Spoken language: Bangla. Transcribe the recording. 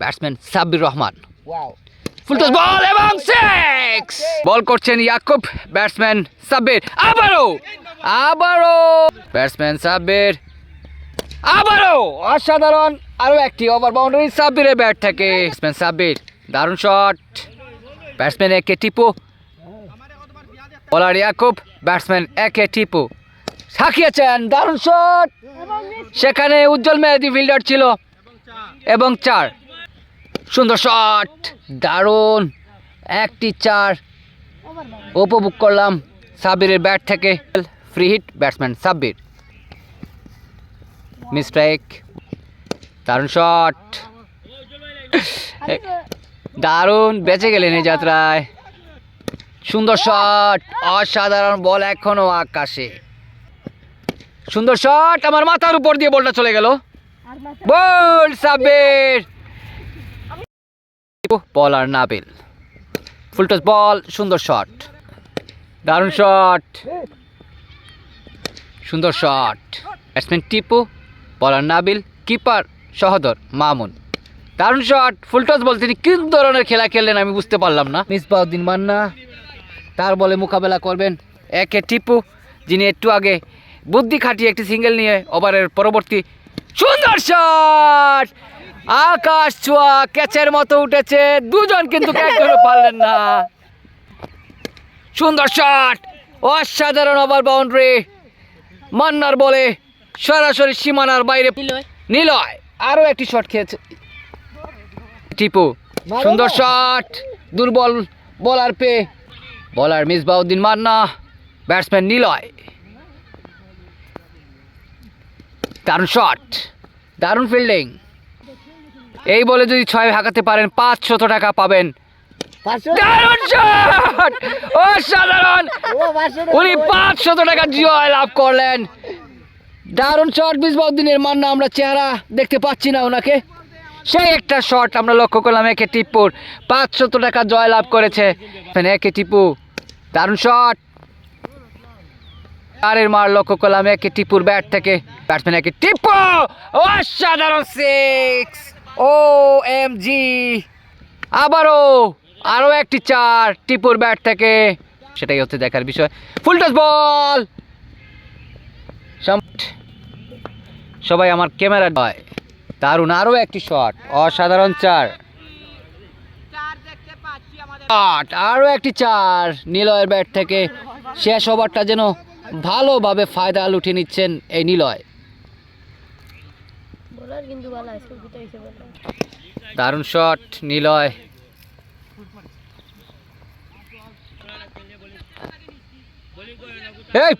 Batsman Sabbir Rahman. Full toss ball এবং সিক্স বল করছেন ইয়াকুব ব্যাটসম্যান সাব্বির। আবারও আবারও ব্যাটসম্যান সাব্বির। আবারও অসাধারণ আরও একটি ওভার বাউন্ডারি সাব্বিরের ব্যাট থেকে। ব্যাটসম্যান সাব্বির দারুণ শট ব্যাটসম্যান একে টিপু বলার ইয়াকুব ব্যাটসম্যান একে টিপু সাকিয়েছেন দারুণ শট সেখানে উজ্জ্বল মেহেদি ফিল্ডার ছিল এবং চার। সুন্দর শট দারুণ! একটি চার। উপভোগ করলাম সাব্বিরের ব্যাট থেকে। Free hit batsman Sabbir. Mistake দারুণ শট দারুণ বেঁচে গেলেন এই যাত্রায়। সুন্দর শট অসাধারণ বল এখনও আকাশে। সুন্দর শট আমার মাথার উপর দিয়ে বলটা চলে গেল। আর বল সাব্বির। বল আর নাবিল। ফুলটস বল সুন্দর শট দারুণ শট সুন্দর শট ব্যাটসম্যান টিপু বল বলার নাবিল কিপার সহদর, মামুন। দারুণ শট ফুলটস বল তিনি কি ধরনের খেলা খেললেন আমি বুঝতে পারলাম না। মিস মিসবাউদ্দিন মান্না। তার বলে মোকাবেলা করবেন। একে টিপু যিনি একটু আগে বুদ্ধি খাটিয়ে একটি সিঙ্গেল নিয়ে ওভারের পরবর্তী সুন্দর শট আকাশ ছোঁয়া ক্যাচের মতো উঠেছে। দুজন কিন্তু ক্যাচ পারলেন না। সুন্দর শট অসাধারণ ওভার বাউন্ডারি মান্নার বলে সরাসরি সীমানার বাইরে নিলয়। আরও একটি শট খেয়েছে। টিপু সুন্দর শট দুর্বল বলার পে বলার মিসবাউদ্দিন মান্না ব্যাটসম্যান নিলয় দারুণ শট দারুণ ফিল্ডিং এই বলে যদি ছয় হাঁকাতে পারেন পাঁচশত টাকা পাবেন। দারুণ শট অসাধারণ! উনি পাঁচশত টাকা জয় লাভ করলেন। দারুণ শট মিসবাউদ্দিনের মান্না আমরা চেহারা দেখতে পাচ্ছি না ওনাকে। সেই একটা শট আমরা লক্ষ্য করলাম একে টিপুর। পাঁচশত টাকা জয় লাভ করেছে। একে টিপু। দারুণ শট চারের মার লক্ষ্য করলাম একে টিপুর ব্যাট থেকে। ব্যাটসম্যান একে টিপু! অসাধারণ সিক্স ও এম জি আবারও, আরও একটি চার টিপুর ব্যাট থেকে। সেটাই হচ্ছে দেখার বিষয়। ফুল ফুলটস বল সবাই আমার ক্যামেরা হয় দারুণ, আরও একটি শট অসাধারণ চার। শট আরও একটি চার নিলয়ের ব্যাট থেকে শেষ ওভারটা যেন ভালোভাবে ফায়দা লুটে নিচ্ছেন এই নিলয়। দারুণ শট নিলয়। এই!